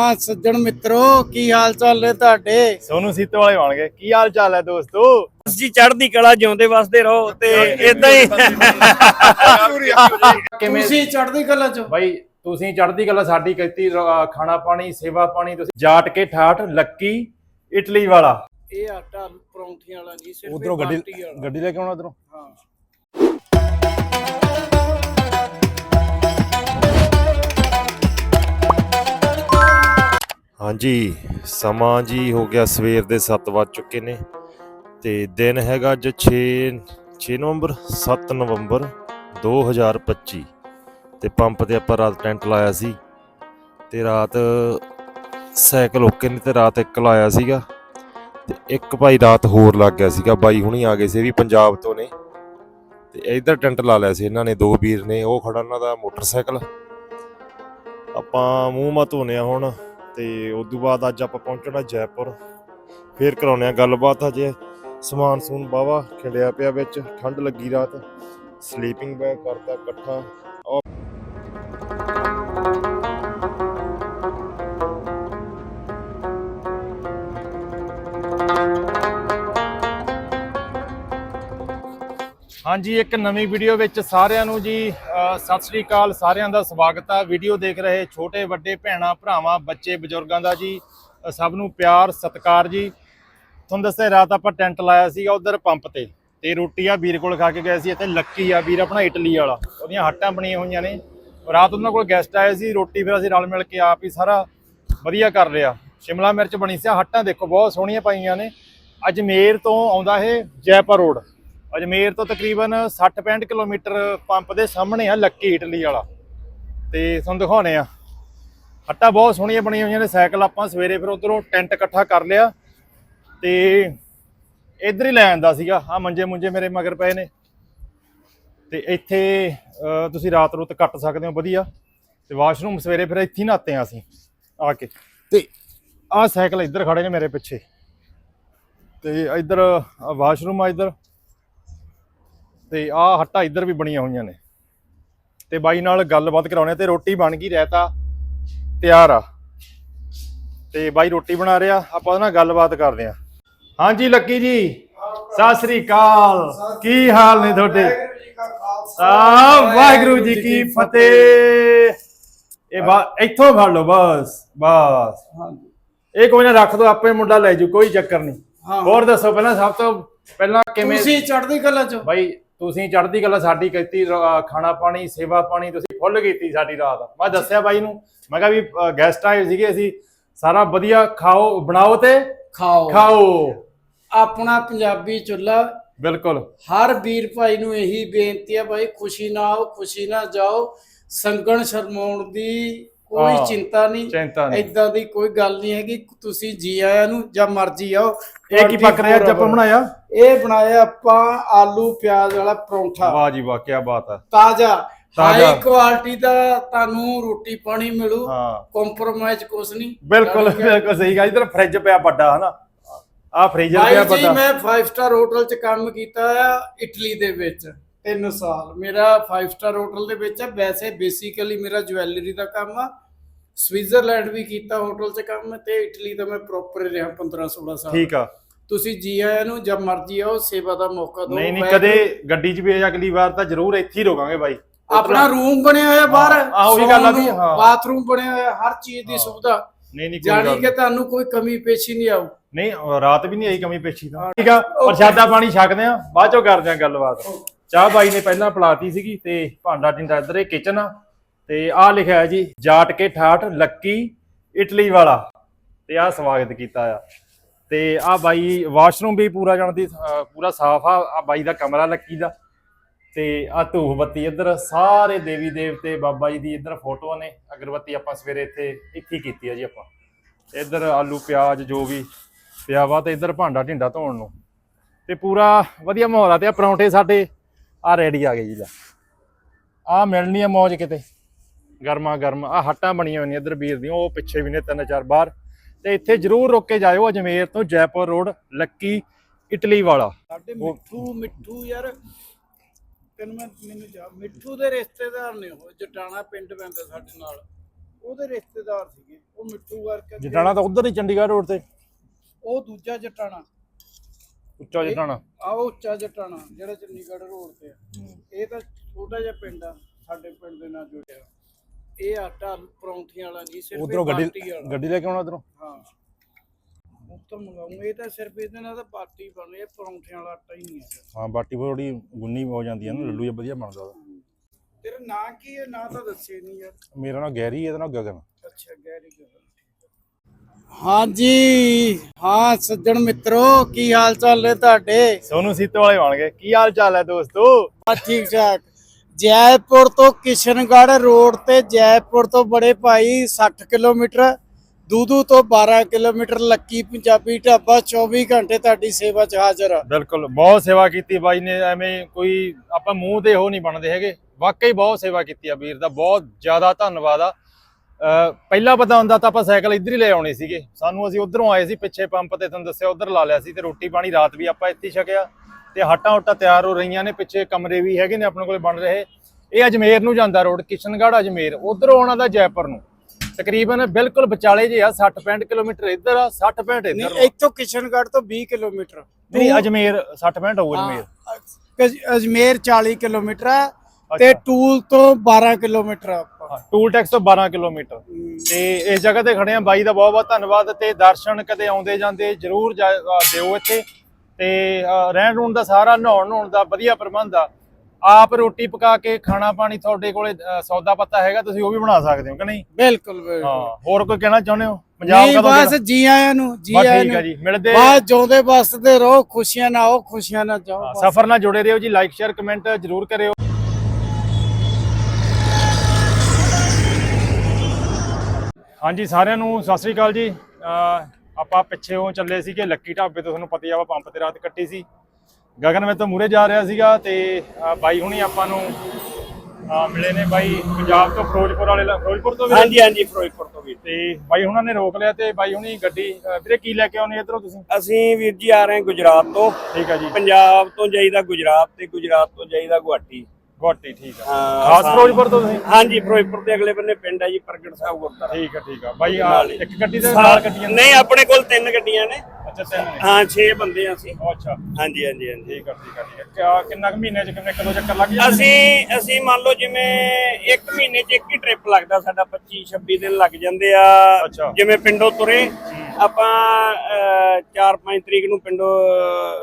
ਹਾਂ ਸੱਜਣ ਮਿੱਤਰੋ ਕੀ ਹਾਲ ਚਾਲ ਨੇ ਤੁਹਾਡੇ? ਸੋਨੂੰ ਸੀਤੋ ਵਾਲੇ ਬਣ ਗਏ ਕੀ ਹਾਲ ਚਾਲ ਹੈ ਦੋਸਤੋ? ਜੀ ਚੜ੍ਹਦੀ ਕਲਾ ਜਿਉਂਦੇ ਵਸਦੇ ਰਹੋ ਤੇ ਇਦਾਂ ਹੀ ਤੁਸੀਂ ਚੜ੍ਹਦੀ ਕਲਾ ਚ ਬਾਈ ਤੁਸੀਂ ਚੜ੍ਹਦੀ ਕਲਾ ਸਾਡੀ ਕੀਤੀ ਖਾਣਾ ਪਾਣੀ ਸੇਵਾ ਪਾਣੀ ਤੁਸੀਂ ਜਾਟ ਕੇ ਠਾਠ ਲੱਕੀ ਇਟਲੀ ਵਾਲਾ। ਇਹ ਆਟਾ ਪਰੌਂਠੀਆਂ ਵਾਲਾ ਨਹੀਂ ਸਿਰਫ ਉਧਰੋਂ ਗੱਡੀ। ਗੱਡੀ ਲੈ ਕੇ ਆਉਣਾ ਉਧਰੋਂ? ਹਾਂ। ਹਾਂਜੀ, ਸਮਾਂ ਜੀ ਹੋ ਗਿਆ ਸਵੇਰ ਦੇ 7 ਵੱਜ ਚੁੱਕੇ ਨੇ ਤੇ ਦਿਨ ਹੈਗਾ ਅੱਜ 6 6 ਨਵੰਬਰ 7 ਨਵੰਬਰ 2025 ਤੇ ਪੰਪ ਤੇ ਆਪਾਂ ਰਾਤ ਟੈਂਟ ਲਾਇਆ ਸੀ ਤੇ ਰਾਤ ਸਾਈਕਲ ਓਕੇ ਨੇ ਤੇ ਰਾਤ ਇੱਕ ਲਾਇਆ ਸੀਗਾ ਤੇ ਇੱਕ ਭਾਈ ਰਾਤ ਹੋਰ ਲੱਗ ਗਿਆ ਸੀਗਾ, ਬਾਈ ਹੁਣੀ ਆ ਗਏ ਸੀ ਵੀ ਪੰਜਾਬ ਤੋਂ ਨੇ ਤੇ ਇਧਰ ਟੈਂਟ ਲਾ ਲਿਆ ਸੀ ਇਹਨਾਂ ਨੇ, ਦੋ ਵੀਰ ਨੇ, ਉਹ ਖੜਾ ਉਹਨਾਂ ਦਾ ਮੋਟਰਸਾਈਕਲ। ਆਪਾਂ ਮੂੰਹ ਮਾ ਧੋਨੇ ਆ ਹੁਣ। ਤੇ ਉਸ ਤੋਂ ਬਾਅਦ ਅੱਜ ਆਪਾਂ ਪਹੁੰਚਣਾ ਜੈਪੁਰ। ਫੇਰ ਕਰਾਉਣੇ ਆ ਗੱਲਬਾਤ ਹਜੇ। ਸਮਾਨ ਸਮੂਨ ਬਾਵਾ ਖਿੰਡਿਆ ਪਿਆ ਵਿੱਚ, ਠੰਡ ਲੱਗੀ ਰਾਤ। ਸਲੀਪਿੰਗ ਬੈਗ ਕਰਤਾ ਇਕੱਠਾ। ਹਾਂਜੀ, ਇੱਕ ਨਵੀਂ ਵੀਡੀਓ ਵਿੱਚ ਸਾਰਿਆਂ ਨੂੰ ਜੀ ਸਤਿ ਸ੍ਰੀ ਅਕਾਲ। ਸਾਰਿਆਂ ਦਾ ਸਵਾਗਤ ਆ। ਵੀਡੀਓ ਦੇਖ ਰਹੇ ਛੋਟੇ, ਵੱਡੇ ਭੈਣਾਂ, ਭਰਾਵਾਂ, ਬੱਚੇ, ਬਜ਼ੁਰਗਾਂ ਦਾ ਜੀ ਸਭ ਨੂੰ ਪਿਆਰ, ਸਤਿਕਾਰ ਜੀ। ਤੁਹਾਨੂੰ ਦੱਸਿਆ, ਰਾਤ ਆਪਾਂ ਟੈਂਟ ਲਾਇਆ ਸੀਗਾ ਉਧਰ ਪੰਪ ਤੇ ਤੇ ਰੋਟੀ ਆ, ਵੀਰ ਕੋਲ ਖਾ ਕੇ ਗਏ ਸੀ, ਇੱਥੇ ਲੱਕੀ ਆ, ਵੀਰ ਆਪਣਾ ਇਟਲੀ ਵਾਲਾ। ਉਹਦੀਆਂ ਹੱਟਾਂ ਬਣੀਆਂ ਹੋਈਆਂ ਨੇ। ਰਾਤ ਉਹਨਾਂ ਕੋਲ ਗੈਸਟ ਆਏ ਸੀ, ਰੋਟੀ ਫਿਰ ਅਸੀਂ ਰਲ ਮਿਲ ਕੇ ਆਪ ਹੀ ਸਾਰਾ ਵਧੀਆ ਕਰ ਲਿਆ। ਸ਼ਿਮਲਾ ਮਿਰਚ ਬਣੀ ਸੀ। ਹੱਟਾਂ ਦੇਖੋ, ਬਹੁਤ ਸੋਹਣੀਆਂ ਪਾਈਆਂ ਨੇ। ਅਜਮੇਰ ਤੋਂ ਆਉਂਦਾ ਇਹ ਜੈਪੁਰ ਰੋਡ। ਅਜਮੇਰ ਤੋਂ ਤਕਰੀਬਨ 60-65 ਕਿਲੋਮੀਟਰ ਪੰਪ ਦੇ ਸਾਹਮਣੇ ਆ, ਲੱਕੀ ਇਟਲੀ ਵਾਲਾ। ਤੇ ਤੁਹਾਨੂੰ ਦਿਖਾਉਣੇ ਆ। ਹੱਟਾਂ ਬਹੁਤ ਸੋਹਣੀਆਂ ਬਣੀਆਂ ਹੋਈਆਂ ਨੇ, ਸਾਈਕਲ ਆਪਾਂ ਸਵੇਰੇ ਫਿਰ ਉਧਰੋਂ ਟੈਂਟ ਇਕੱਠਾ ਕਰ ਲਿਆ। ਤੇ ਇੱਧਰ ਹੀ ਲੈ ਆਂਦਾ ਸੀਗਾ ਆ ਮੰਜੇ ਮੁੰਜੇ ਮੇਰੇ ਮਗਰ ਪਏ ਨੇ। ਤੇ ਇੱਥੇ ਤੁਸੀਂ ਰਾਤ ਰੁੱਤ ਕੱਟ ਸਕਦੇ ਹੋ, ਵਧੀਆ। ਤੇ ਵਾਸ਼ਰੂਮ ਸਵੇਰੇ ਫਿਰ ਇੱਥੇ ਹੀ ਨਹਾਤੇ ਆ ਅਸੀਂ, ਆ ਕੇ। ਤੇ ਆਹ ਸਾਈਕਲ ਇੱਧਰ ਖੜੇ ਨੇ ਮੇਰੇ ਪਿੱਛੇ। ਤੇ ਇੱਧਰ ਵਾਸ਼ਰੂਮ ਆ ਇੱਧਰ। ਤੇ ਆਹ ਹੱਟਾਂ ਇੱਧਰ ਵੀ ਬਣੀਆਂ ਹੋਈਆਂ ਨੇ। ਤੇ ਬਾਈ ਨਾਲ ਗੱਲਬਾਤ ਕਰਾਉਣੇ ਤੇ ਰੋਟੀ ਬਣ ਗਈ ਰਹਿਤਾ ਤਿਆਰ ਆ। ਤੇ ਬਾਈ ਰੋਟੀ ਬਣਾ ਰਿਹਾ ਆਪਾਂ ਉਹਦੇ ਨਾਲ ਗੱਲਬਾਤ ਕਰਦੇ ਆ। ਹਾਂਜੀ ਲੱਕੀ ਜੀ ਸਤਿ ਸ੍ਰੀ ਅਕਾਲ। ਕੀ ਹਾਲ ਨੇ ਤੁਹਾਡੇ? ਆ ਵਾਹਿਗੁਰੂ ਜੀ ਕੀ ਫਤਿਹ। ਇਹ ਬਾ ਇੱਥੋਂ ਫੜ ਲਓ ਬਸ ਬਸ। ਇਹ ਕੋਈ ਨਾ ਰੱਖ ਦੋ ਆਪੇ ਮੁੰਡਾ ਲੈ ਜੂ ਕੋਈ ਚੱਕਰ ਨਹੀਂ। ਹੋਰ ਦੱਸੋ ਪਹਿਲਾਂ ਸਭ ਤੋਂ ਪਹਿਲਾਂ ਕਿਵੇਂ ਤੁਸੀਂ ਚੜ੍ਹਦੀ ਕਲਾ ਚ। ਬਾਈ ਤੁਸੀਂ ਚੜ੍ਹਦੀ ਕਲਾ ਸਾਡੀ ਕੀਤੀ ਖਾਣਾ ਪਾਣੀ ਸੇਵਾ ਪਾਣੀ ਤੁਸੀਂ ਫੁੱਲ ਕੀਤੀ ਸਾਡੀ ਰਾਤ। ਮੈਂ ਦੱਸਿਆ ਬਾਈ ਨੂੰ ਮੈਂ ਕਿਹਾ ਵੀ ਗੈਸਟ ਆਏ ਸੀਗੇ ਅਸੀਂ ਸਾਰਾ ਵਧੀਆ ਖਾਓ ਬਣਾਓ ਤੇ ਖਾਓ। ਖਾਓ। ਆਪਣਾ ਪੰਜਾਬੀ ਚੁੱਲਾ ਬਿਲਕੁਲ। ਹਰ ਵੀਰ ਭਾਈ ਨੂੰ ਇਹੀ ਬੇਨਤੀ ਹੈ ਭਾਈ ਖੁਸ਼ੀ ਨਾ ਆਓ ਖੁਸ਼ੀ ਨਾ ਜਾਓ। ਸੰਗਣ ਸ਼ਰਮਾਉਣ ਦੀ ਕੋਈ ਚਿੰਤਾ ਨਹੀਂ ਇਦਾਂ ਦੀ ਕੋਈ ਗੱਲ ਨਹੀਂ ਹੈਗੀ। ਤੁਸੀਂ ਜੀ ਆਇਆਂ ਨੂੰ ਜਾਂ ਮਰਜ਼ੀ ਆਓ। ਇਹ ਕੀ ਪੱਕ ਰਿਹਾ ਅੱਜ ਆਪਾਂ ਬਣਾਇਆ? ਇਹ ਬਣਾਇਆ ਆਪਾਂ ਆਲੂ ਪਿਆਜ਼ ਵਾਲਾ ਪਰੌਂਠਾ। ਵਾਹ ਜੀ ਵਾਹ ਕੀ ਬਾਤ ਹੈ ਤਾਜ਼ਾ। ਤਾਜ਼ਾ। ਹਾਈ ਕੁਆਲਿਟੀ ਦਾ ਤੁਹਾਨੂੰ ਰੋਟੀ ਪਾਣੀ ਮਿਲੂ। ਹਾਂ। ਕੰਪਰੋਮਾਈਜ਼ ਕੁਛ ਨਹੀਂ। ਬਿਲਕੁਲ ਬਿਲਕੁਲ ਸਹੀ ਗੱਲ ਇਧਰ ਫ੍ਰਿਜ ਪਿਆ ਵੱਡਾ ਹਨਾ? ਆ ਫ੍ਰੀਜ਼ਰ ਭਾਈ ਪਿਆ ਜੀ ਵੱਡਾ। ਮੈਂ 5 ਸਟਾਰ ਹੋਟਲ 'ਚ ਕੰਮ ਕੀਤਾ ਆ ਇਟਲੀ ਦੇ ਵਿੱਚ 3 ਸਾਲ। ਮੇਰਾ 5 ਸਟਾਰ ਹੋਟਲ ਦੇ ਵਿੱਚ ਆ ਵੈਸੇ ਬੇਸਿਕਲੀ ਮੇਰਾ ਜਵੈਲਰੀ ਦਾ ਕੰਮ ਆ। ਸਵਿਟਜ਼ਰਲੈਂਡ ਵੀ ਕੀਤਾ ਹੋਟਲ 'ਚ ਕੰਮ ਤੇ ਇਟਲੀ ਦਾ ਮੈਂ ਪ੍ਰੋਪਰ ਰਿਹਾ 15 16 ਸਾਲ। ਠੀਕ ਆ। ਤੁਸੀਂ ਜੀ ਆਇਆਂ ਨੂੰ ਜਦ ਮਰਜ਼ੀ ਆਓ ਸੇਵਾ ਦਾ ਮੌਕਾ ਦਿਓ ਨਹੀਂ ਨਹੀਂ ਕਦੇ ਗੱਡੀ 'ਚ ਵੀ ਅਗਲੀ ਵਾਰ ਤਾਂ ਜ਼ਰੂਰ ਇੱਥੇ ਹੀ ਰੋਕਾਂਗੇ ਬਾਈ। ਆਪਣਾ ਰੂਮ ਬਣਿਆ ਹੋਇਆ ਬਾਹਰ ਹਾਂ, ਆਹ ਉਹੀ ਗੱਲ ਆ ਵੀ, ਸੌਣ ਨੂੰ, ਹਾਂ। ਬਾਥਰੂਮ ਬਣਿਆ ਹੋਇਆ ਹਰ ਚੀਜ਼ ਦੀ ਹਾਂ। ਸੁਵਿਧਾ। ਨਹੀਂ ਨਹੀਂ ਕੋਈ ਜਾਣੀ ਕਿ ਤੁਹਾਨੂੰ ਕੋਈ ਕਮੀ ਪੇਸ਼ੀ ਨਹੀਂ ਆਊ। ਨਹੀਂ ਅਹ ਰਾਤ ਵੀ ਨਹੀਂ ਆਈ ਕਮੀ ਪੇਸ਼ੀ ਤਾਂ। ਠੀਕ ਆ ਪ੍ਰਸ਼ਾਦਾ ਪਾਣੀ ਛਕਦੇ ਆ ਬਾਅਦ ਚੋਂ ਕਰਦੇ ਆ ਗੱਲਬਾਤ। ਚਾਹ ਬਾਈ ਨੇ ਪਹਿਲਾਂ ਪਲਾਤੀ ਸੀਗੀ ਤੇ ਭਾਂਡਾ ਟਿੰਡਾ ਇੱਧਰ ਇਹ ਕਿਚਨ ਆ। ਤੇ ਆਹ ਲਿਖਿਆ ਹੈ ਜੀ ਜਾਟ ਕੇ ਠਾਠ ਲੱਕੀ ਇਟਲੀ ਵਾਲਾ। ਤੇ ਆਹ ਸਵਾਗਤ ਕੀਤਾ ਆ। ਤੇ ਆਹ ਬਾਈ ਵਾਸ਼ਰੂਮ ਵੀ ਪੂਰਾ ਜਾਣਦੀ ਅਹ, ਪੂਰਾ ਸਾਫ਼ ਆ, ਆਹ ਬਾਈ ਦਾ ਕਮਰਾ ਲੱਕੀ ਦਾ। ਤੇ ਆ ਧੂਫ ਬੱਤੀ ਇੱਧਰ, ਸਾਰੇ ਦੇਵੀ ਦੇਵਤੇ ਬਾਬਾ ਜੀ ਦੀ ਇੱਧਰ ਫੋਟੋਆਂ ਨੇ, ਅਗਰਬੱਤੀ ਆਪਾਂ ਸਵੇਰੇ ਇੱਥੇ ਇੱਥੇ ਹੀ ਕੀਤੀ ਆ ਜੀ ਆਪਾਂ। ਇੱਧਰ ਆਲੂ, ਪਿਆਜ਼, ਜੋ ਵੀ ਪਿਆ ਵਾ ਤੇ ਇੱਧਰ ਭਾਂਡਾ ਢਿੰਡਾ ਧੋਣ ਨੂੰ। ਤੇ ਪੂਰਾ ਵਧੀਆ ਮਾਹੌਲ ਆ ਤੇ ਆ ਪਰੌਂਠੇ ਸਾਡੇ ਆ ਰੈਡੀ ਆ ਗਏ ਜੀ ਲੈ। ਆ ਮਿਲਣੀ ਆ ਮੌਜ ਕਿਤੇ। ਗਰਮਾ ਗਰਮ ਆ ਹੱਟਾਂ ਬਣੀਆਂ ਹੋਈਆਂ ਇੱਧਰ ਵੀਰ ਦੀਆਂ, ਉਹ ਪਿੱਛੇ ਵੀ ਨੇ ਤਿੰਨ ਚਾਰ ਬਾਹਰ। ਤੇ ਇੱਥੇ ਜਰੂਰ ਰੁਕ ਕੇ ਜਾਇਓ ਅਜਮੇਰ ਤੋਂ ਜੈਪੁਰ ਰੋਡ ਲੱਕੀ ਇਟਲੀ ਵਾਲਾ। ਸਾਡੇ ਮਿੱਠੂ ਮਿੱਠੂ ਯਾਰ ਤੈਨੂੰ ਮੈਂ ਮੈਨੂੰ ਜਾ ਮਿੱਠੂ ਦੇ ਰਿਸ਼ਤੇਦਾਰ ਨੇ ਉਹ ਜਟਾਣਾ ਪਿੰਡ ਪੈਂਦਾ ਸਾਡੇ ਨਾਲ। ਉਹਦੇ ਰਿਸ਼ਤੇਦਾਰ ਸੀਗੇ ਉਹ ਮਿੱਠੂ ਕਰਕੇ ਜਟਾਣਾ ਤਾਂ ਉਧਰ ਹੀ ਚੰਡੀਗੜ੍ਹ ਰੋਡ ਤੇ। ਉਹ ਦੂਜਾ ਜਟਾਣਾ। ਉੱਚਾ ਜਟਾਣਾ। ਆ ਉਹ ਉੱਚਾ ਜਟਾਣਾ ਜਿਹੜਾ ਚੰਡੀਗੜ੍ਹ ਰੋਡ ਤੇ ਆ। ਇਹ ਤਾਂ ਛੋਟਾ ਜਿਹਾ ਪਿੰਡ ਆ ਸਾਡੇ ਪਿੰਡ ਦੇ ਨਾਲ ਜੁੜਿਆ। ਇਹ ਆਟਾ ਪਰੌਂਠੀਆਂ ਵਾਲਾ ਨਹੀਂ ਸਿਰਫ ਉਧਰੋਂ ਗੱਡੀ ਲੈ ਕੇ ਆਉਣਾ ਉਧਰੋਂ? ਹਾਂ। ਉੱਤੋਂ ਮੰਗਾਉਂਗਾ ਇਹ ਤਾਂ ਸਿਰਫ ਇਹਦੇ ਨਾਲ ਤਾਂ ਬਾਟੀ ਬਣ ਇਹ ਪਰੌਂਠਿਆਂ ਵਾਲਾ ਆਟਾ ਹੀ ਨਹੀਂ ਹੈ ਹਾਂ ਬਾਟੀ ਥੋੜੀ ਗੁੰਨੀ ਹੋ ਜਾਂਦੀ ਹੈ ਨਾ ਲੱਡੂ ਜਿਹਾ ਵਧੀਆ ਬਣਦਾ ਉਹਦਾ। ਤੇਰਾ ਨਾਂ ਕੀ ਹੈ? ਨਾਂ ਤਾਂ ਦੱਸੇ ਨਹੀਂ ਯਾਰ। ਮੇਰਾ ਨਾਮ ਗੈਰੀ ਇਹਦਾ ਨਾਮ ਗਗਨ। ਅੱਛਾ ਗੈਰੀ ਹਾਂਜੀ ਹਾਂ ਸੱਜਣ ਮਿੱਤਰੋ ਕੀ ਹਾਲ ਚਾਲ ਹੈ ਤੁਹਾਡੇ? ਸੋਨੂ ਸੀਤੋ ਵਾਲੇ ਬਣ ਗਏ। ਕੀ ਹਾਲ ਚਾਲ ਹੈ ਦੋਸਤੋ? ਹਾਂ ਠੀਕ ਠਾਕ ਜੈਪੁਰ ਤੋਂ ਕਿਸ਼ਨਗੜ੍ਹ ਰੋਡ ਤੇ ਜੈਪੁਰ ਤੋਂ ਬੜੇ ਭਾਈ 60 ਕਿਲੋਮੀਟਰ, ਦੂਦੂ ਤੋਂ 12 ਕਿਲੋਮੀਟਰ, ਲੱਕੀ ਪੰਜਾਬੀ ਢਾਬਾ 24 ਘੰਟੇ ਤੁਹਾਡੀ ਸੇਵਾ 'ਚ ਹਾਜ਼ਰ ਆ। ਬਿਲਕੁਲ, ਬਹੁਤ ਸੇਵਾ ਕੀਤੀ ਬਾਈ ਨੇ, ਐਵੇਂ ਕੋਈ ਆਪਾਂ ਮੂੰਹ ਤੇ ਉਹ ਨਹੀਂ ਬਣਦੇ ਹੈਗੇ। ਵਾਕਈ ਬਹੁਤ ਸੇਵਾ ਕੀਤੀ ਆ ਵੀਰ ਦਾ, ਬਹੁਤ ਜ਼ਿਆਦਾ ਧੰਨਵਾਦ ਆ। ਪਹਿਲਾਂ ਪਤਾ ਹੁੰਦਾ ਤਾਂ ਆਪਾਂ ਸਾਈਕਲ ਇੱਧਰ ਹੀ ਲੈ ਆਉਣੇ ਸੀਗੇ। ਸਾਨੂੰ ਅਸੀਂ ਉਧਰੋਂ ਆਏ ਸੀ, ਪਿੱਛੇ ਪੰਪ ਤੇ, ਤੁਹਾਨੂੰ ਦੱਸਿਆ ਉਧਰ ਲਾ ਲਿਆ ਸੀ ਤੇ ਰੋਟੀ ਪਾਣੀ ਰਾਤ ਵੀ ਆਪਾਂ ਇੱਥੇ ਛਕਿਆ। ਤੇ ਹੱਟਾਂ ਹੁੱਟਾਂ ਤਿਆਰ ਹੋ ਰਹੀਆਂ ਨੇ ਪਿੱਛੇ ਕਮਰੇ ਵੀ ਹੈਗੇ ਨੇ ਆਪਣੇ ਕੋਲੇ ਬਣ ਰਹੇ। ਇਹ ਅਜਮੇਰ ਨੂੰ ਜਾਂਦਾ ਰੋਡ ਕਿਸ਼ਨਗੜ੍ਹ ਅਜਮੇਰ ਉਧਰੋਂ ਆਉਣਾ ਦਾ ਜੈਪੁਰ ਨੂੰ। ਤਕਰੀਬਨ ਬਿਲਕੁਲ ਵਿਚਾਲੇ ਜੇ ਆ 60 65 ਕਿਲੋਮੀਟਰ ਇੱਧਰ ਆ 60 65 ਇੱਧਰ ਨਹੀਂ। ਇੱਥੋਂ ਕਿਸ਼ਨਗੜ੍ਹ ਤੋਂ 20 ਕਿਲੋਮੀਟਰ। ਨਹੀਂ ਅਜਮੇਰ 60 65 ਹੋਊ ਅਜਮੇਰ। ਹਾਂ, ਅਜ- ਅਜਮੇਰ 40 ਕਿਲੋਮੀਟਰ ਆ ਤੇ। ਟੂਲ ਤੋਂ 12 ਕਿਲੋਮੀਟਰ ਟੂਲ ਟੈਕਸ ਤੋਂ 12 ਕਿਲੋਮੀਟਰ। ਤੇ ਇਸ ਜਗ੍ਹਾ ਤੇ ਖੜੇ ਆ ਬਾਈ ਦਾ ਬਹੁਤ ਬਹੁਤ ਧੰਨਵਾਦ ਤੇ ਦਰਸ਼ਨ ਕਦੇ ਆਉਂਦੇ ਜਾਂਦੇ ਜਰੂਰ ਦਿਓ ਇੱਥੇ। ਤੇ ਰਹਿਣ ਰੂਣ ਦਾ ਸਾਰਾ ਨਹਾਉਣ ਨਹਾਉਣ ਦਾ ਵਧੀਆ ਪ੍ਰਬੰਧ ਆ। ਆਪ ਰੋਟੀ ਪਕਾ ਕੇ ਖਾਣਾ ਪਾਣੀ ਤੁਹਾਡੇ ਕੋਲੇ ਸੌਦਾ ਪੱਤਾ ਹੈਗਾ ਤੁਸੀਂ ਉਹ ਵੀ ਬਣਾ ਸਕਦੇ ਹੋ ਕਿ ਨਹੀਂ? ਬਿਲਕੁਲ ਹਾਂ ਹੋਰ ਕੋਈ ਕਹਿਣਾ ਚਾਹੁੰਦੇ ਹੋ? ਪੰਜਾਬ ਕਦੋਂ ਬਸ? ਜੀ ਆਇਆਂ ਨੂੰ ਜੀ ਆਇਆਂ ਠੀਕ ਆ ਨੂੰ। ਜੀ ਮਿਲਦੇ ਬਸ ਜਿਉਂਦੇ ਵਸਦੇ ਰਹੋ ਖੁਸ਼ੀਆਂ ਨਾਲ ਆਓ ਖੁਸ਼ੀਆਂ ਨਾਲ ਜਾਓ ਹਾਂ। ਸਫ਼ਰ ਨਾਲ ਜੁੜੇ ਰਹੋ ਜੀ ਲਾਈਕ ਸ਼ੇਅਰ ਕਮੈਂਟ ਜਰੂਰ ਕਰਿਓ। ਹਾਂਜੀ ਸਾਰਿਆਂ ਨੂੰ ਸਤਿ ਸ੍ਰੀ ਅਕਾਲ ਜੀ। ਆਪਾਂ ਪਿੱਛੇੋਂ ਚੱਲੇ ਸੀਗੇ ਲੱਕੀ ਢਾਬੇ ਤੋਂ ਤੁਹਾਨੂੰ ਪਤਾ ਹੀ ਆ ਆਪਾਂ ਪੰਪ ਤੇ ਰਾਤ ਕੱਟੀ ਸੀ। ਗਗਨ ਮੈਂ ਤੋਂ ਮੂਰੇ ਜਾ ਰਿਹਾ ਸੀਗਾ ਤੇ ਬਾਈ ਹੁਣੀ ਆਪਾਂ ਨੂੰ ਮਿਲੇ ਨੇ ਬਾਈ ਪੰਜਾਬ ਤੋਂ ਫਿਰੋਜ਼ਪੁਰ ਵਾਲੇ ਫਿਰੋਜ਼ਪੁਰ ਤੋਂ ਵੀਰੇ? ਹਾਂਜੀ ਹਾਂਜੀ ਫਿਰੋਜ਼ਪੁਰ ਤੋਂ ਵੀ। ਤੇ ਬਾਈ ਹੁਣਾਂ ਨੇ ਰੋਕ ਲਿਆ ਤੇ ਬਾਈ ਹੁਣੀ ਗੱਡੀ ਵੀਰੇ ਕੀ ਲੈ ਕੇ ਆਉਣੀ ਇਧਰੋਂ ਤੁਸੀਂ? ਅਸੀਂ ਵੀਰ ਜੀ ਆ ਰਹੇ ਹਾਂ ਗੁਜਰਾਤ ਤੋਂ। ਠੀਕ ਆ ਜੀ। ਪੰਜਾਬ ਤੋਂ ਜਾਈਦਾ ਗੁਜਰਾਤ ਤੇ ਗੁਜਰਾਤ ਤੋਂ ਜਾਈਦਾ ਗੁਹਾਟੀ। ਗੁਹਾਟੀ ਠੀਕ ਆ। ਹਾਂ, ਖਾਸ। ਫਿਰੋਜ਼ਪੁਰ ਤੋਂ ਤੁਸੀਂ? ਹਾਂਜੀ ਫਿਰੋਜ਼ਪੁਰ ਦੇ ਅਗਲੇ ਬੰਨੇ ਪਿੰਡ ਹੈ ਜੀ ਪ੍ਰਗਟ ਸਾਹਿਬ ਗੁਰਦੁਆਰਾ। ਠੀਕ ਆ ਠੀਕ ਆ। ਬਾਈ ਆ। ਇੱਕ ਗੱਡੀ ਦੇ ਨਾਲ ਗੱਡੀਆਂ? ਨਹੀਂ ਆਪਣੇ ਕੋਲ ਤਿੰਨ ਗੱਡੀਆਂ ਨੇ। ਅੱਛਾ ਤਿੰਨ ਨੇ। ਹਾਂ 6 ਬੰਦੇ ਆ ਅਸੀਂ। ਅੱਛਾ। ਹਾਂਜੀ ਹਾਂਜੀ ਹਾਂਜੀ। ਠੀਕ ਆ ਠੀਕ ਆ ਠੀਕ ਆ। ਕਿਆ- ਕਿੰਨਾ ਕੁ ਮਹੀਨੇ ਚ ਕਿੰਨੇ ਕਿਲੋ ਚੱਕਰ ਲੱਗ ਜਾਂਦੇ? ਅਸੀਂ ਅਸੀਂ ਮੰਨ ਲਓ ਜਿਵੇਂ ਇੱਕ ਮਹੀਨੇ 'ਚ ਇੱਕ ਹੀ ਟ੍ਰਿਪ ਲੱਗਦਾ ਸਾਡਾ 25 26 ਦਿਨ ਲੱਗ ਜਾਂਦੇ ਆ। ਜਿਵੇਂ ਪਿੰਡੋਂ ਤੁਰੇ ਆਪਾਂ 4-5 ਤਰੀਕ ਨੂੰ ਪਿੰਡੋਂ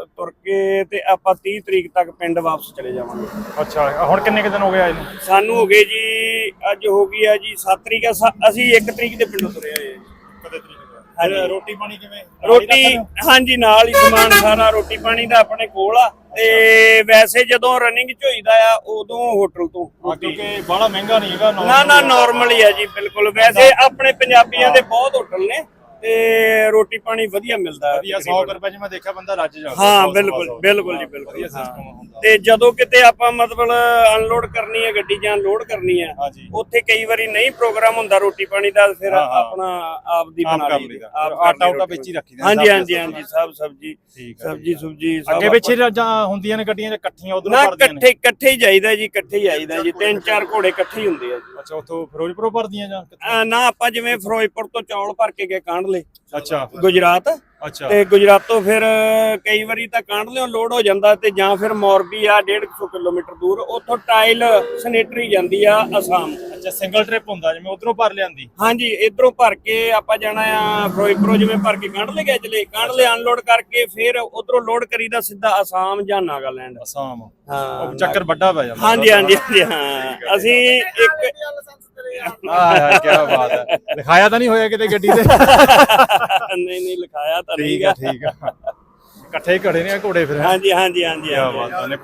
ਤੁਰ ਕੇ ਤੇ ਆਪਾਂ 30 ਤਰੀਕ ਤੱਕ ਪਿੰਡ ਵਾਪਸ ਚਲੇ ਜਾਵਾਂਗੇ। ਅੱਛਾ ਹੁਣ ਕਿੰਨੇ ਕੁ ਦਿਨ ਹੋ ਗਏ ਆਏ ਨੂੰ? ਸਾਨੂੰ ਹੋ ਗਏ ਜੀ ਅੱਜ ਹੋ ਗਈ ਆ ਜੀ 7 ਤਰੀਕ ਆ ਅਸੀਂ 1 ਤਰੀਕ ਦੇ ਪਿੰਡੋਂ ਤੁਰੇ ਹੋਏ ਆ ਜੀ। ਕਦੇ ਤਰੀਕ ਹਾਂਜੀ। ਰੋਟੀ ਪਾਣੀ ਕਿਵੇਂ? ਰੋਟੀ ਹਾਂਜੀ ਨਾਲ ਹੀ ਸਮਾਨ ਸਾਰਾ ਰੋਟੀ ਪਾਣੀ ਦਾ ਆਪਣੇ ਕੋਲ ਆ। ਤੇ ਵੈਸੇ ਜਦੋਂ ਰਨਿੰਗ ਚ ਹੋਈਦਾ ਆ ਉਦੋਂ ਹੋਟਲ ਤੋਂ ਕਿਉਂਕਿ ਬਾਹਲਾ ਮਹਿੰਗਾ ਨਹੀਂ ਹੈਗਾ ਨਾ ਨਾ ਨਾਰਮਲ ਹੀ ਆ। ਜੀ ਬਿਲਕੁਲ। ਵੈਸੇ ਆਪਣੇ ਪੰਜਾਬੀਆਂ ਦੇ ਬਹੁਤ ਹੋਟਲ ਨੇ। ਤੇ ਰੋਟੀ ਪਾਣੀ ਵਧੀਆ ਮਿਲਦਾ ਹੈ। ਵਧੀਆ 100 ਰੁਪਏ ਮੈਂ ਦੇਖਿਆ ਬੰਦਾ ਰੱਜ ਜਾਂਦਾ। ਹਾਂ ਬਿਲਕੁਲ। ਬਿਲਕੁਲ ਜੀ ਬਿਲਕੁਲ। ਤੇ ਜਦੋਂ ਕਿਤੇ ਆਪਾਂ ਮਤਲਬ ਅਨਲੋਡ ਕਰਨੀ ਹੈ ਗੱਡੀ ਜਾਂ ਲੋਡ ਕਰਨੀ ਹੈ ਉੱਥੇ ਕਈ ਵਾਰੀ ਨਹੀਂ ਪ੍ਰੋਗਰਾਮ ਹੁੰਦਾ ਰੋਟੀ ਪਾਣੀ ਦਾ ਫਿਰ। ਆਪਣਾ ਆਪ ਦੀ ਬਣਾ ਲਈਦਾ। ਆਟਾ ਉਟਾ ਵਿੱਚ ਹੀ ਰੱਖੀਦਾ, ਹਾਂਜੀ ਹਾਂਜੀ। ਹਾਂਜੀ ਸਭ ਸਬਜੀ ਸਬਜੀ ਸੁਬਜੀ ਅੱਗੇ ਪਿੱਛੇ ਹੁੰਦੀਆਂ ਨੇ ਗੱਡੀਆਂ ਜਾਂ ਇਕੱਠੀਆਂ ਉਧਰੋਂ ਭਰਦੀਆਂ ਨੇ? ਇਕੱਠੇ ਇਕੱਠੇ ਹੀ ਜਾਈਦਾ ਜੀ ਇਕੱਠੇ ਹੀ ਆਈਦਾ ਜੀ। ਤਿੰਨ ਚਾਰ ਘੋੜੇ ਇਕੱਠੇ ਹੀ ਹੁੰਦੇ ਆ ਜੀ। ਅੱਛਾ ਉੱਥੋਂ ਫਿਰੋਜ਼ਪੁਰੋਂ ਭਰਦੀਆਂ ਜਾਂ ਨਾ ਆਪਾਂ ਜਿਵੇਂ ਫਿਰੋਜ਼ਪੁਰ ਤੋਂ ਚੌਲ ਭਰ ਕੇ ਗਏ ਕਾਂਡਲੇ ਅੱਛਾ। ਗੁਜਰਾਤ। ਅੱਛਾ। ਤੇ ਗੁਜਰਾਤੋਂ ਫਿਰ ਕਈ ਵਾਰੀ ਤਾਂ ਕਾਂਡਲਿਓਂ ਲੋਡ ਹੋ ਜਾਂਦਾ ਤੇ ਜਾਂ ਫਿਰ ਮੌਰਬੀ ਆ 150 ਕਿਲੋਮੀਟਰ ਦੂਰ ਉੱਥੋਂ ਟਾਈਲ ਸਨੇਟਰੀ ਜਾਂਦੀ ਆ ਅਸਾਮ। ਅੱਛਾ ਸਿੰਗਲ ਟ੍ਰਿਪ ਹੁੰਦਾ ਜਿਵੇਂ ਉਧਰੋਂ ਭਰ ਲਿਆਂਦੀ। ਹਾਂਜੀ ਇਧਰੋਂ ਭਰ ਕੇ ਆਪਾਂ ਜਾਣਾ ਆ ਫਿਰੋਜ਼ਪੁਰੋਂ ਜਿਵੇਂ ਭਰ ਕੇ ਕਾਂਡਲੇ ਗਏ ਚਲੇ ਕਾਂਡਲੇ ਅਨਲੋਡ ਕਰਕੇ ਫਿਰ ਉਧਰੋਂ ਲੋਡ ਕਰੀਦਾ ਸਿੱਧਾ ਅਸਾਮ ਜਾਂ ਨਾਗਾਲੈਂਡ। ਅਸਾਮ। ਹਾਂ। ਉਹ ਚੱਕਰ ਵੱਡਾ ਪੈ ਜਾਂਦਾ। ਹਾਂਜੀ ਹਾਂਜੀ ਹਾਂ। ਅਸੀਂ ਇੱਕ ਆਹ ਹਾਏ ਕੀ ਬਾਤ ਹੈ। ਲਿਖਾਇਆ ਤਾਂ ਨਹੀਂ ਹੋਇਆ ਕਿਤੇ ਗੱਡੀ ਤੇ? ਨਹੀਂ ਨਹੀਂ ਲਿਖਾਇਆ ਤਾਂ ਠੀਕ ਆ ਠੀਕ ਆ। ਇਕੱਠੇ ਹੀ ਖੜੇ ਨੇ ਘੋੜੇ ਫਿਰ ਹਾਂਜੀ ਹਾਂਜੀ ਹਾਂਜੀ ਕੀ। ਬਾਤ ਹੈ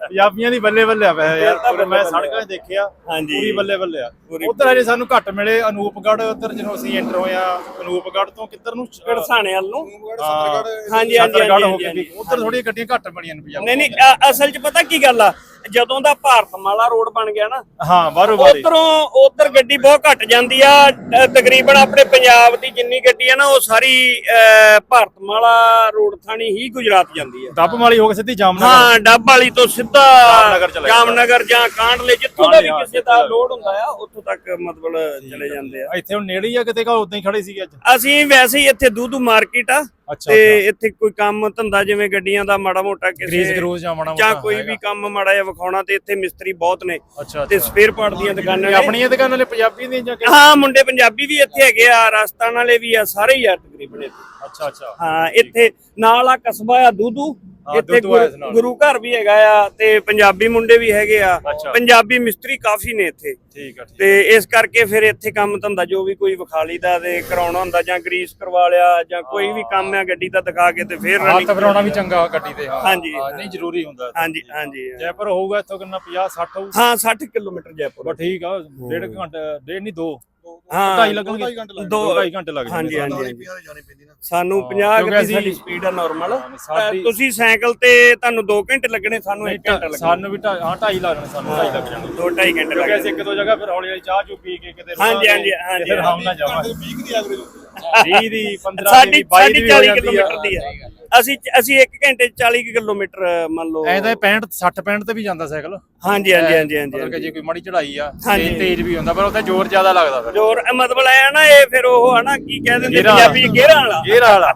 ਪੰਜਾਬੀਆਂ ਦੀ ਬੱਲੇ ਬੱਲੇ ਆ ਵੈਸੇ ਯਾਰ ਮੈਂ ਸੜਕਾਂ 'ਚ ਦੇਖਿਆ ਹਾਂਜੀ। ਪੂਰੀ ਬੱਲੇ ਬੱਲੇ ਆ। ਉਧਰ ਅਜੇ ਸਾਨੂੰ ਘੱਟ ਮਿਲੇ ਅਨੂਪਗੜ੍ਹ ਉਧਰ ਜਦੋਂ ਅਸੀਂ ਐਂਟਰ ਹੋਏ ਆ ਅਨੂਪਗੜ੍ਹ ਤੋਂ ਕਿੱਧਰ ਨੂੰ ਘੜਸਾਣੇ ਵੱਲ ਨੂੰ? ਹਾਂਜੀ ਹਾਂਜੀ ਉਧਰ ਥੋੜੀਆਂ ਗੱਡੀਆਂ ਘੱਟ ਬਣੀਆਂ ਨੇ ਪੰਜਾਬੀ ਨਹੀਂ ਨਹੀਂ ਅਸਲ 'ਚ ਪਤਾ ਕੀ ਗੱਲ ਆ? ਜਦੋਂ ਦਾ ਭਾਰਤਮਾਲਾ ਰੋਡ ਬਣ ਗਿਆ ਨਾ ਹਾਂ ਬਾਰੋ ਬਾਰੀ ਉਧਰੋਂ ਉਧਰ ਗੱਡੀ ਬਹੁਤ ਘਟ ਜਾਂਦੀ ਆ। ਤਕਰੀਬਨ ਆਪਣੇ ਪੰਜਾਬ ਦੀ ਜਿੰਨੀ ਗੱਡੀ ਆ ਨਾ ਉਹ ਸਾਰੀ ਅ, ਭਾਰਤਮਾਲਾ ਰੋਡ ਥਾਣੀ ਹੀ ਗੁਜਰਾਤ ਜਾਂਦੀ ਆ। ਦੱਬ ਮਾਲੀ ਹੋ ਕੇ ਸਿੱਧੀ ਜਾਮਨਗਰ। ਹਾਂ ਡੱਬ ਵਾਲੀ ਤੋਂ ਸਿੱਧਾ ਜਾਮਨਗਰ ਜਾਂ ਕਾਂਡਲੇ ਜਿੱਥੋਂ ਦਾ ਵੀ ਕਿਸੇ ਦਾ ਲੋਡ ਹੁੰਦਾ ਆ ਉੱਥੋਂ ਤੱਕ ਮਤਲਬ ਚਲੇ ਜਾਂਦੇ ਆ। ਇੱਥੇ ਹੁਣ ਨੇੜੇ ਹੀ ਆ ਕਿਤੇ ਕਾ ਉਦਾਂ ਹੀ ਖੜੇ ਸੀਗੇ ਅੱਜ। ਅਸੀਂ ਵੈਸੇ ਹੀ ਇੱਥੇ ਦੂਦੂ ਮਾਰਕੀਟ ਆ। ਤੇ ਇੱਥੇ ਕੋਈ ਕੰਮ ਧੰਦਾ ਜਿਵੇਂ ਗੱਡੀਆਂ ਦਾ ਮਾੜਾ ਮੋਟਾ ਕਿਸੇ ਗਰੂਸ ਜਾਂ ਮਾੜਾ ਜਾਂ ਮੋਟਾ ਕੋਈ। ਵੀ ਕੰਮ ਮਾੜਾ ਜਿਹਾ ਵਿਖਾਉਣਾ ਤੇ ਇੱਥੇ ਮਿਸਤਰੀ ਬਹੁਤ ਨੇ ਤੇ ਸਪੇਅਰ ਪਾਰਟ ਦੀਆਂ ਦੁਕਾਨਾਂ ਨੇ। ਆਪਣੀਆਂ ਦੁਕਾਨਾਂ ਨੇ ਪੰਜਾਬੀ ਦੀਆਂ ਜਾਂ ਹਾਂ ਮੁੰਡੇ ਪੰਜਾਬੀ ਵੀ ਇੱਥੇ ਹੈਗੇ ਆ ਰਾਜਸਥਾਨ ਵਾਲੇ ਵੀ ਆ ਸਾਰੇ ਹੀ ਆ ਤਕਰੀਬਨ ਇੱਥੇ। ਅੱਛਾ ਅੱਛਾ। ਹਾਂ ਇੱਥੇ ਨਾਲ ਆ ਕਸਬਾ ਆ ਦੂਦੂ। ਇੱਥੇ ਆ ਗੁਰੂ- ਘਰ ਵੀ ਹੈਗਾ ਆ ਤੇ ਪੰਜਾਬੀ ਮੁੰਡੇ ਵੀ ਹੈਗੇ ਆ। ਪੰਜਾਬੀ ਮਿਸਤਰੀ ਕਾਫੀ ਨੇ ਇੱਥੇ। ਠੀਕ ਆ ਤੇ ਇਸ ਕਰਕੇ ਫਿਰ ਇੱਥੇ ਕੰਮ ਧੰਦਾ ਜੋ ਵੀ ਕੋਈ ਵਿਖਾਲੀ ਦਾ ਤੇ ਕਰਾਉਣਾ ਹੁੰਦਾ ਜਾਂ ਗਰੀਸ ਕਰਵਾ ਲਿਆ ਜਾਂ ਕੋਈ ਵੀ ਕੰਮ ਹੈ। ਗੱਡੀ ਦਾ ਦਿਖਾ ਕੇ ਤੇ ਫਿਰ ਹੱਥ ਫਰਾਉਣਾ ਵੀ ਚੰਗਾ ਗੱਡੀ ਤੇ ਹਾਂ। ਨਹੀਂ ਜ਼ਰੂਰੀ ਹੁੰਦਾ। ਹਾਂਜੀ ਹਾਂਜੀ। ਜੈਪੁਰ ਹੋਊਗਾ ਇੱਥੋਂ ਕਿੰਨਾ 50 60 ਹੋਊ? ਹਾਂ 60 ਕਿਲੋਮੀਟਰ ਜੈਪੁਰ। ਠੀਕ ਆ ਡੇਢ ਘੰਟਾ ਡੇਢ ਨਹੀਂ ਦੋ। ਹਾਂ ਢਾਈ ਲੱਗਣਗੇ। ਦੋ- ਦੋ ਢਾਈ ਘੰਟੇ ਲੱਗ ਹਾਂਜੀ ਜਾਣਗੇ ਹਾਂਜੀ। ਸਾਨੂੰ ਹਾਂ, 50 ਕਿਉਂਕਿ ਦੀ ਅਸੀਂ- ਸਪੀਡ ਆ ਨਾਰਮਲ ਸਾਡੀ- ਤੁਸੀਂ ਸਾਈਕਲ ਤੇ ਤੁਹਾਨੂੰ 2 ਘੰਟੇ ਲੱਗਣੇ ਸਾਨੂੰ 1 ਘੰਟਾ ਲੱਗਣਾ। ਸਾਨੂੰ ਵੀ ਢਾਈ- ਹਾਂ ਢਾਈ ਲੱਗਣੇ ਸਾਨੂੰ ਢਾਈ ਲੱਗ ਜਾਣਗੇ 2 2.5 ਘੰਟੇ ਕਿਉਂਕਿ ਅਸੀਂ ਇੱਕ ਦੋ ਜਗ੍ਹਾ ਫਿਰ ਹੌਲੀ ਹੌਲੀ ਚਾਹ ਚੂ ਪੀ ਕੇ ਕਿਤੇ ਹਾਂਜੀ, ਹਾਂਜੀ, ਰੁਕਾਂਗੇ, ਹਾਂਜੀ, ਤੇ ਫਿਰ ਹਮ ਨਾ ਜਾਵਾਂਗੇ। 20 ਦੀ 15 ਦੀ ਸਾਡੀ 22 ਸਾਡੀ ਦੀ ਵੀ ਹੋ 40 ਜਾਂਦੀ ਕਿਲੋਮੀਟਰ ਦੀ ਆ। ਅਸੀਂ ਅਸੀਂ 1 ਘੰਟੇ 'ਚ 40 ਕਿਲੋਮੀਟਰ ਮੰਨ ਲਓ। ਐ ਤਾਂ 65 60 65 ਤੇ ਵੀ ਜਾਂਦਾ ਸਾਈਕਲ। ਹਾਂਜੀ ਹਾਂਜੀ ਹਾਂਜੀ ਹਾਂਜੀ ਮਤਲਬ ਕਿ ਜੇ ਕੋਈ ਮਾੜੀ ਚੜਾਈ ਆ ਹਾਂਜੀ। ਤੇ ਤੇਜ਼ ਵੀ ਹੁੰਦਾ ਪਰ ਉੱਥੇ ਜ਼ੋਰ ਜ਼ਿਆਦਾ ਲੱਗਦਾ ਫਿਰ। ਜੋਰ ਮਤਲਬ ਐ ਨਾ ਇਹ ਫਿਰ ਉਹ ਹਨਾ ਕੀ ਕਹਿ ਦਿੰਦੇ ਗੇਰਾਂ ਪੰਜਾਬੀ 'ਚ ਗੇਰਾਂ ਵਾਲਾ। ਗੇਅਰ ਵਾਲਾ।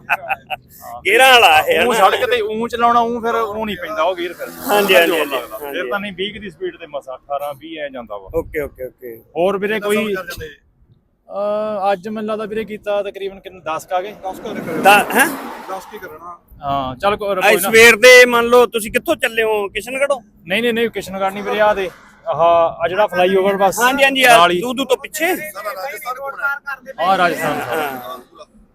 ਗੇਰਾਂ ਵਾਲਾ ਇਹ ਉਹ ਹਨਾ ਸੜਕ ਤੇ ਉਂ ਚਲਾਉਣਾ ਉਂ ਫਿਰ ਉਹ ਨਹੀਂ ਪੈਂਦਾ ਉਹ ਗੇਅਰ ਫਿਰ। ਹਾਂਜੀ, ਉਹਦਾ ਹਾਂਜੀ, ਜ਼ੋਰ ਹਾਂਜੀ, ਲੱਗਦਾ। ਹਾਂਜੀ। ਫਿਰ ਤਾਂ ਨਹੀਂ 20 ਦੀ ਸਪੀਡ ਤੇ ਮਸਾ 18 20 ਐ ਜਾਂਦਾ ਵਾ। Okay okay okay. ਹੋਰ ਵੀਰੇ ਕੋਈ ਅੱਜ ਮੈਨੂੰ ਲੱਗਦਾ ਵੀਰੇ ਕੀਤਾ ਤਕਰੀਬਨ ਕਿੰਨੇ 10 ਕਾ ਗਏ। ਦਾ ਹੈ? ਹਾਂ ਚੱਲ ਕੋ- ਅੱਜ ਕੋਈ ਨਾ। ਸਵੇਰ ਦੇ ਮੰਨ ਲਓ ਤੁਸੀਂ ਕਿੱਥੋਂ ਚੱਲੇ ਹੋ? ਕਿਸ਼ਨਗੜ੍ਹੋਂ? ਨਹੀਂ ਨਹੀਂ ਨਹੀਂ ਕਿਸ਼ਨਗੜ੍ਹ ਨਹੀਂ ਵੀਰੇ ਆ ਦੇ। ਆਹ ਆ ਜਿਹੜਾ ਫਲਾਈਓਵਰ ਬਸ। ਹਾਂਜੀ ਹਾਂਜੀ ਨਾਲ। ਹੀ। ਦੂਦੂ ਤੋਂ ਪਿੱਛੇ? ਹਾਂ ਰਾਜਸਥਾਨ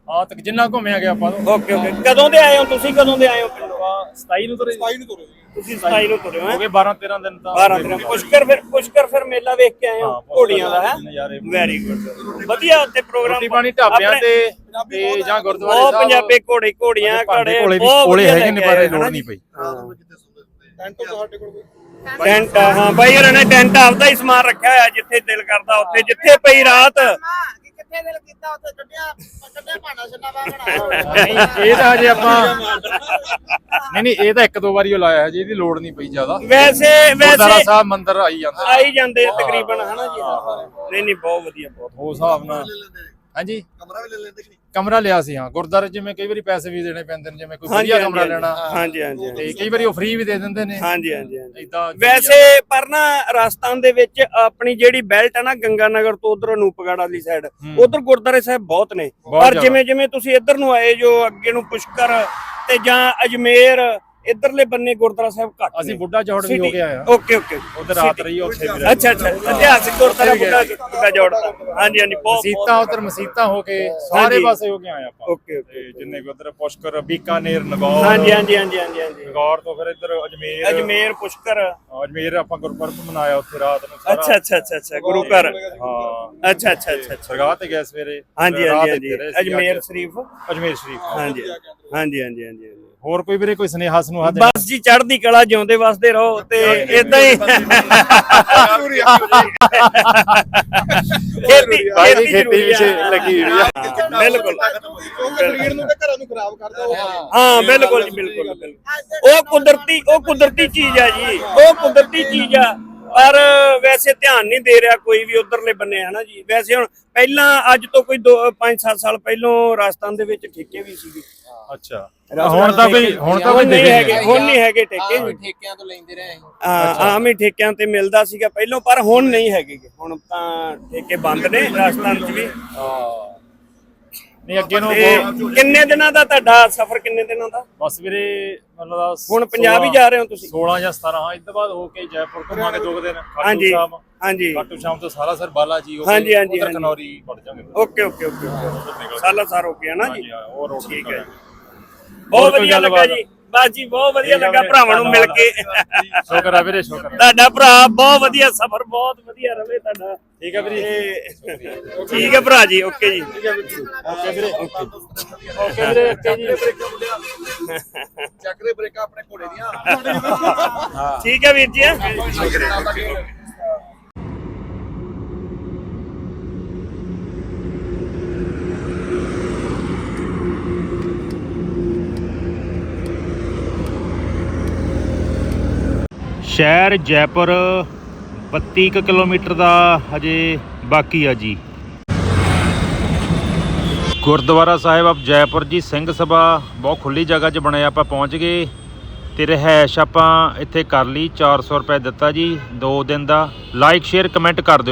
ਹਾਂ। ਤੱਕ ਜਿੰਨਾ ਘੁੰਮਿਆ ਗਿਆ ਆਪਾਂ ਓਕੇ ਓਕੇ। ਕਦੋਂ ਦੇ ਆਏ ਹੋ ਤੁਸੀਂ? ਕਦੋਂ ਦੇ ਆਏ ਹੋ ਪਿੰਡੋਂ? ਆਪਾਂ 27 ਨੂੰ ਤੁਰੇ 27 ਨੂੰ ਤੁਰੇ ਤੁਸੀਂ 27 ਨੂੰ ਤੁਰੇ ਹੋ ਹੋ? ਹੈਂ? ਗਏ 12 13 ਦਿਨ ਤਾਂ 12 ਦਿਨ। ਪੁਸ਼ਕਰ ਫਿਰ ਪੁਸ਼ਕਰ ਫਿਰ ਮੇਲਾ ਵੇਖ ਕੇ ਆਏ ਹੋ ਹਾਂ, ਪੁਸ਼ਕਰ ਘੋੜੀਆਂ ਦਾ ਹੈ? ਨਜ਼ਾਰੇ। ਵੈਰੀ ਗੁੱਡ ਵਧੀਆ ਉੱਤੇ ਪ੍ਰੋਗਰਾਮ ਰੋਟੀ ਪਾਣੀ ਢਾਬਿਆਂ ਆਪਣੇ- ਤੇ ਤੇ ਜਾਂ ਗੁਰਦੁਆਰੇ ਉਹ ਸਾਹਿਬ ਪੰਜਾਬੀ ਘੋੜੇ ਘੋੜੀਆਂ ਘੜੇ ਬਹੁਤ ਕੋਲੇ ਹੈਗੇ ਨੇ ਪਰ ਲੋੜ ਨਹੀਂ? ਪਈ। ਟੈਂਟ ਹਾਂ ਬਾਈ ਹੋਰਾਂ ਨੇ ਟੈਂਟ ਆਪਦਾ ਹੀ ਸਮਾਨ ਰੱਖਿਆ ਹੋਇਆ ਜਿੱਥੇ ਦਿਲ ਕਰਦਾ ਉੱਥੇ ਜਿੱਥੇ ਪਈ ਰਾਤ। ਕੀਤਾ ਉੱਥੇ ਕੱਢਿਆ ਕੱਢਿਆ ਭਾਣਾ ਇਹ ਤਾਂ ਹਜੇ ਆਪਾਂ ਨਹੀਂ ਨਹੀਂ ਇਹ ਤਾਂ ਇੱਕ ਦੋ ਵਾਰੀ ਉਹ ਲਾਇਆ ਜੀ ਇਹਦੀ ਲੋੜ ਨਹੀਂ ਪਈ ਜ਼ਿਆਦਾ। ਵੈਸੇ ਗੁਰਦਾਰਾ ਵੈਸੇ ਸਾਹਿਬ ਮੰਦਿਰ ਆਈ ਜਾਂਦੇ। ਆਈ ਜਾਂਦੇ ਤਕਰੀਬਨ ਹਨਾ ਜੀ? ਨਹੀਂ ਨਹੀਂ ਬਹੁਤ ਵਧੀਆ ਬਹੁਤ ਉਸ ਹਿਸਾਬ ਨਾਲ। ਹਾਂਜੀ? ਕਮਰਾ ਵੀ ਲੈ ਲੈਂਦੇ ਕਮਰਾ ਲਿਆ ਸੀ ਹਾਂ। ਗੁਰਦਾਰੇ ਜਿਵੇਂ ਕਈ ਵਾਰੀ ਪੈਸੇ ਵੀ ਦੇਣੇ ਪੈਂਦੇ ਨੇ ਜਿਵੇਂ ਕੋਈ ਵਧੀਆ ਕਮਰਾ ਲੈਣਾ। ਹਾਂਜੀ ਹਾਂਜੀ। ਤੇ ਕਈ ਵਾਰੀ ਉਹ ਫ੍ਰੀ ਵੀ ਦੇ ਦਿੰਦੇ ਨੇ। ਹਾਂਜੀ ਹਾਂਜੀ ਇਦਾਂ ਵੈਸੇ ਪਰ ਨਾ ਰਾਜਸਥਾਨ ਦੇ ਵਿੱਚ ਆਪਣੀ ਜਿਹੜੀ ਬੈਲਟ ਹੈ ਨਾ ਗੰਗਾ ਨਗਰ ਤੋਂ ਉਧਰ ਅਨੂਪਗੜ ਵਾਲੀ ਸਾਈਡ ਉਧਰ ਗੁਰਦਾਰੇ ਸਾਹਿਬ ਬਹੁਤ ਨੇ। ਪਰ। ਜਿਵੇਂ ਜਿਵੇਂ ਤੁਸੀਂ ਇੱਧਰ ਨੂੰ ਆਏ ਜੋ ਅੱਗੇ ਨੂੰ ਪੁਸ਼ਕਰ ਤੇ ਜਾਂ ਅਜਮੇਰ ਇਧਰਲੇ ਬੰਨੇ ਗੁਰਦੁਆਰਾ ਸਾਹਿਬ ਘੱਟ ਅਸੀਂ ਬੁੱਢਾ ਚੌੜ ਵੀ ਹੋ ਆਏ ਆ ਓਕੇ ਓਕੇ ਉਧਰ ਰਾਤ ਰਹੀ ਉੱਥੇ ਵੀ ਅੱਛਾ ਅੱਛਾ। ਇਤਿਹਾਸਿਕ ਗੁਰਦੁਆਰਾ ਬੁੱਢਾ ਬੁੱਢਾ ਜੋੜਦਾ ਹਾਂਜੀ ਹਾਂਜੀ ਬਹੁਤ ਮਸੀਤਾਂ ਉਧਰ ਮਸੀਤਾਂ ਹੋ ਕੇ ਸਾਰੇ। ਪਾਸੇ ਹੋ ਕੇ ਆਏ ਆਪਾਂ। ਓਕੇ ਓਕੇ ਤੇ ਜਿੰਨੇ ਵੀ ਉਧਰ ਪੁਸ਼ਕਰ ਬੀਕਾਨੇਰ ਨਗੌਰ। ਹਾਂਜੀ ਹਾਂਜੀ ਹਾਂਜੀ ਹਾਂਜੀ ਹਾਂਜੀ। ਨਗੌਰ ਤੋਂ ਫਿਰ ਇੱਧਰ ਅਜਮੇਰ। ਅਜਮੇਰ ਪੁਸ਼ਕਰ। ਅਜਮੇਰ ਆਪਾਂ ਗੁਰਪੁਰਬ ਮਨਾਇਆ ਉੱਥੇ ਰਾਤ ਨੂੰ ਸਾਰਾ। ਅੱਛਾ ਅੱਛਾ ਅੱਛਾ ਅੱਛਾ ਗੁਰੂ ਘਰ। ਹਾਂ। ਅੱਛਾ ਅੱਛਾ ਅੱਛਾ ਸਰਗਾਹ ਤੇ ਗਏ ਸਵੇਰੇ। ਹਾਂਜੀ ਹਾਂਜੀ ਅਜਮੇਰ ਅੱਜ। ਸ਼ਰੀਫ। ਅਜਮੇਰ ਸ਼ਰੀਫ। ਹਾਂਜੀ ਹਾਂਜੀ ਹਾਂਜੀ ਹਾਂਜੀ। ਹੋਰ ਕੋਈ ਵੀਰੇ ਕੋਈ ਸੁਨੇਹਾ ਸੁਨੇਹਾ ਦੇਣਾ? ਬਸ ਜੀ ਚੜ੍ਹਦੀ ਕਲਾ ਜਿਉਂਦੇ ਵਸਦੇ ਰਹੋ ਤੇ ਇਦਾਂ ਹੀ ਖੇਤੀ ਦੀ ਖੇਤੀ ਵਿੱਚ। ਲੱਗੀ ਹੋਈ ਆ। ਹਾਂ, ਬਿਲਕੁਲ। ਸਰੀਰ ਨੂੰ ਤੇ ਘਰਾਂ ਨੂੰ ਖਰਾਬ ਕਰਦਾ ਉਹ ਹਾਂ। ਬਿਲਕੁਲ ਜੀ ਬਿਲਕੁਲ ਬਿਲਕੁਲ। ਉਹ ਕੁਦਰਤੀ ਉਹ ਕੁਦਰਤੀ ਚੀਜ਼ ਆ ਜੀ। ਉਹ ਕੁਦਰਤੀ ਚੀਜ਼ ਆ। ਪਰ ਵੈਸੇ ਧਿਆਨ ਨਹੀਂ ਦੇ ਰਿਹਾ ਕੋਈ ਵੀ ਉਧਰਲੇ ਬੰਨੇ ਹਨਾ ਜੀ? ਵੈਸੇ ਹੁਣ ਪਹਿਲਾਂ ਅੱਜ ਤੋਂ ਕੋਈ 5-7 ਸਾਲ ਪਹਿਲਾਂ ਰਾਜਸਥਾਨ ਦੇ ਵਿੱਚ ਠੇਕੇ ਵੀ ਸੀਗੇ। ਅੱਛਾ। ਹੁਣ ਤਾਂ ਕੋਈ ਹੁਣ ਤਾਂ ਕੋਈ ਨਹੀਂ ਹੈਗੇ ਹੁਣ ਨਹੀਂ ਹੈਗੇ ਠੇਕੇ। ਠੇਕਿਆਂ ਤੋਂ ਲੈਂਦੇ ਰਹੇ ਹਾਂ ਆਮ ਹੀ ਠੇਕਿਆਂ ਤੇ ਮਿਲਦਾ ਸੀਗਾ ਪਹਿਲਾਂ ਪਰ ਹੁਣ ਨਹੀਂ ਹੈਗੇ। ਹੁਣ ਤਾਂ ਠੇਕੇ ਬੰਦ ਨੇ ਰਾਜਸਥਾਨ 'ਚ ਵੀ। ਨਹੀਂ ਅੱਗੇ ਨੂੰ ਤੇ ਬਹੁਤ- ਕਿੰਨੇ ਦਿਨਾਂ ਦਾ ਤੁਹਾਡਾ ਸਫ਼ਰ ਕਿੰਨੇ ਦਿਨਾਂ ਦਾ? ਬਸ ਵੀਰੇ ਮਤਲਬ ਹੁਣ ਪੰਜਾਬ ਹੀ ਜਾ ਰਹੇ ਹੋ ਤੁਸੀਂ? 16 ਜਾਂ 17 ਹਾਂ ਇਸ ਤੋਂ ਬਾਅਦ ਹੋ ਕੇ ਜੈਪੁਰ ਘੁੰਮਾਂਗੇ ਦੋ ਕੁ ਦਿਨ। ਖਾਟੂ ਹਾਂਜੀ ਸ਼ਾਮ ਹਾਂਜੀ। ਖਾਟੂ ਸ਼ਾਮ ਤੋਂ ਸਾਰਾ ਸਰ ਬਾਲਾ ਜੀ ਹੋ ਹਾਂਜੀ, ਹਾਂਜੀ, ਉਧਰ ਹਾਂਜੀ। ਕਨੌਰੀ ਵੜ ਜਾਾਂਗੇ ਓਕੇ ਓਕੇ ਓਕੇ ਸਾਲਾ ਸਾਰ ਹੋ ਗਿਆ ਨਾ ਜੀ? ਉਹ ਰੋਡ ਠੀਕ ਹੈ ਬਹੁਤ ਕੋਈ ਵਧੀਆ ਲੱਗਾ ਗੱਲਬਾਤ? ਜੀ। ਬਸ ਜੀ ਬਹੁਤ ਵਧੀਆ ਲੱਗਾ ਭਰਾਵਾਂ ਨੂੰ ਮਿਲ ਕੇ। ਸ਼ੁਕਰ ਆ ਵੀਰੇ ਸ਼ੁਕਰ ਆ। ਤੁਹਾਡਾ ਭਰਾ ਬਹੁਤ ਵਧੀਆ ਸਫ਼ਰ ਬਹੁਤ ਵਧੀਆ ਰਵੇ ਤੁਹਾਡਾ। ਠੀਕ ਹੈ ਵੀਰੇ ਠੀਕ ਹੈ ਭਰਾ ਜੀ ਓਕੇ ਜੀ। ਓਕੇ ਵੀਰੇ ਓਕੇ। ਓਕੇ ਵੀਰੇ ਓਕੇ ਜੀ ਚੱਕ ਦੇ ਬ੍ਰੇਕਾਂ ਆਪਣੇ ਘੋੜੇ ਦੀਆਂ। ਠੀਕ ਹੈ ਵੀਰ ਜੀ ਹੈਂ? ਸ਼ਹਿਰ ਜੈਪੁਰ 32 ਕਿਲੋਮੀਟਰ ਦਾ ਹਜੇ ਬਾਕੀ ਆ ਜੀ। ਗੁਰਦੁਆਰਾ ਸਾਹਿਬ ਆਪ ਜੈਪੁਰ ਜੀ, ਸਿੰਘ ਸਭਾ ਬਹੁਤ ਖੁੱਲੀ ਜਗ੍ਹਾ 'ਚ ਬਣਿਆ, ਆਪਾਂ ਪਹੁੰਚ ਗਏ ਤੇ ਰਹਿائش ਆਪਾਂ ਇੱਥੇ ਕਰ ਲਈ 400 ਰੁਪਏ ਦਿੱਤਾ ਜੀ, ਦੋ ਦਿਨ ਦਾ। ਲਾਈਕ ਸ਼ੇਅਰ ਕਮੈਂਟ ਕਰ ਦਿਓ।